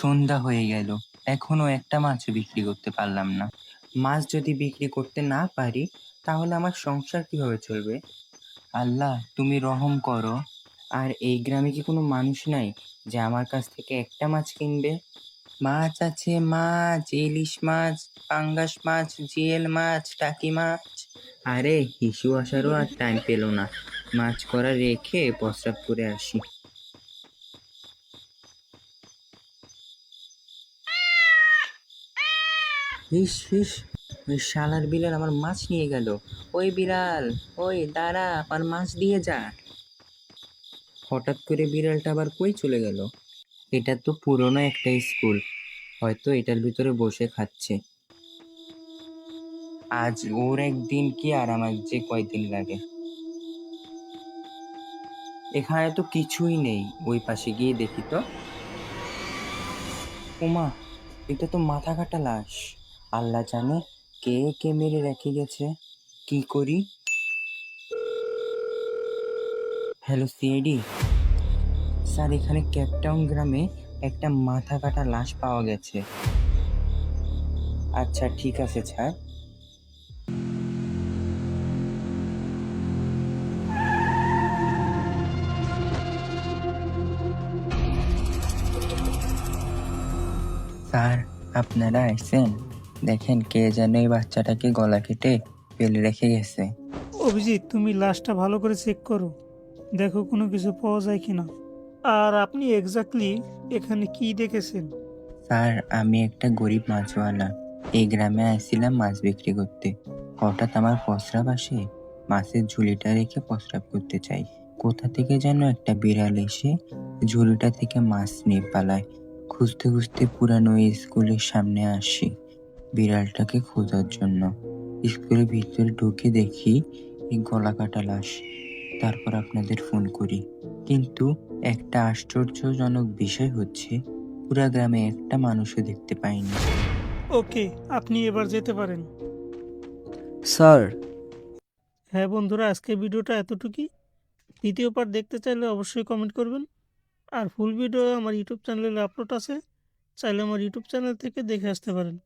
সন্ধ্যা হয়ে গেল। এখনও একটা মাছও বিক্রি করতে পারলাম না। মাছ যদি বিক্রি করতে না পারি, তাহলে আমার সংসার কীভাবে চলবে? আল্লাহ, তুমি রহম করো। আর এই গ্রামে কি কোনো মানুষ নাই যে আমার কাছ থেকে একটা মাছ কিনবে? মাছ আছে মাছ, ইলিশ মাছ, পাঙ্গাস মাছ, জিয়েল মাছ, টাকি মাছ। আরে, হিসু আসারও আর টাইম পেল না। মাছ করা রেখে প্রস্রাব করে আসি। হিস হিস ওই শালার বিড়াল আমার মাছ নিয়ে গেল। ওই বিড়াল, ওই দাঁড়া, আমার মাছ দিয়ে যা। হঠাৎ করে বিড়ালটা আবার কই চলে গেল? এটা তো পুরনো একটা স্কুল। হয়তো এটার ভিতরে বসে খাচ্ছে। আজ ওর একদিন কি আর আমার যে কয়দিন লাগে। এখানে তো কিছুই নেই। ওই পাশে গিয়ে দেখি তো। ওমা এটা তো মাথা কাটা লাশ। আল্লাহ জানে কে কে মেরে রেখে গেছে। কি করি? হ্যালো সিআইডি স্যার, এখানে ক্যাপটাউন গ্রামে একটা মাথা কাটা লাশ পাওয়া গেছে। আচ্ছা ঠিক আছে, স্যার। স্যার, আপনারা আইসেন? দেখেন কে যেন এই বাচ্চাটাকে গলা কেটে ফেলে রেখে গেছে। অভিজিৎ তুমি লাশটা ভালো করে চেক করো। দেখো কোনো কিছু পাওয়া যায় কিনা। আর আপনি এক্স্যাক্টলি এখানে কি দেখেছেন? স্যার আমি একটা গরিব মাছওয়ালা। এই গ্রামে আসছিলাম মাছ বিক্রি করতে। হঠাৎ আমার প্রস্রাব আসে। মাছের ঝুলিটা রেখে প্রস্রাব করতে চাই। কোথা থেকে যেন একটা বিড়াল এসে ঝুলিটা থেকে মাছ নিয়ে পালায়। খুঁজতে খুঁজতে পুরানো স্কুলের সামনে আসি। বিড়ালটাকে খোঁজার জন্য। স্কুলের ভিতরে ঢুকে দেখি এই গলা কাটা লাশ। তারপর আপনাদের ফোন করি। কিন্তু একটা আশ্চর্যজনক বিষয় হচ্ছে পুরা গ্রামে একটা মানুষও দেখতে পাইনি। ওকে আপনি এবার যেতে পারেন। স্যার। হ্যাঁ বন্ধুরা আজকে ভিডিওটা এতটুকুই। দ্বিতীয় পার্ট দেখতে চাইলে অবশ্যই কমেন্ট করবেন। আর ফুল ভিডিও আমার ইউটিউব চ্যানেলে আপলোড আছে। চাইলে আমার ইউটিউব চ্যানেল থেকে দেখে আসতে পারেন।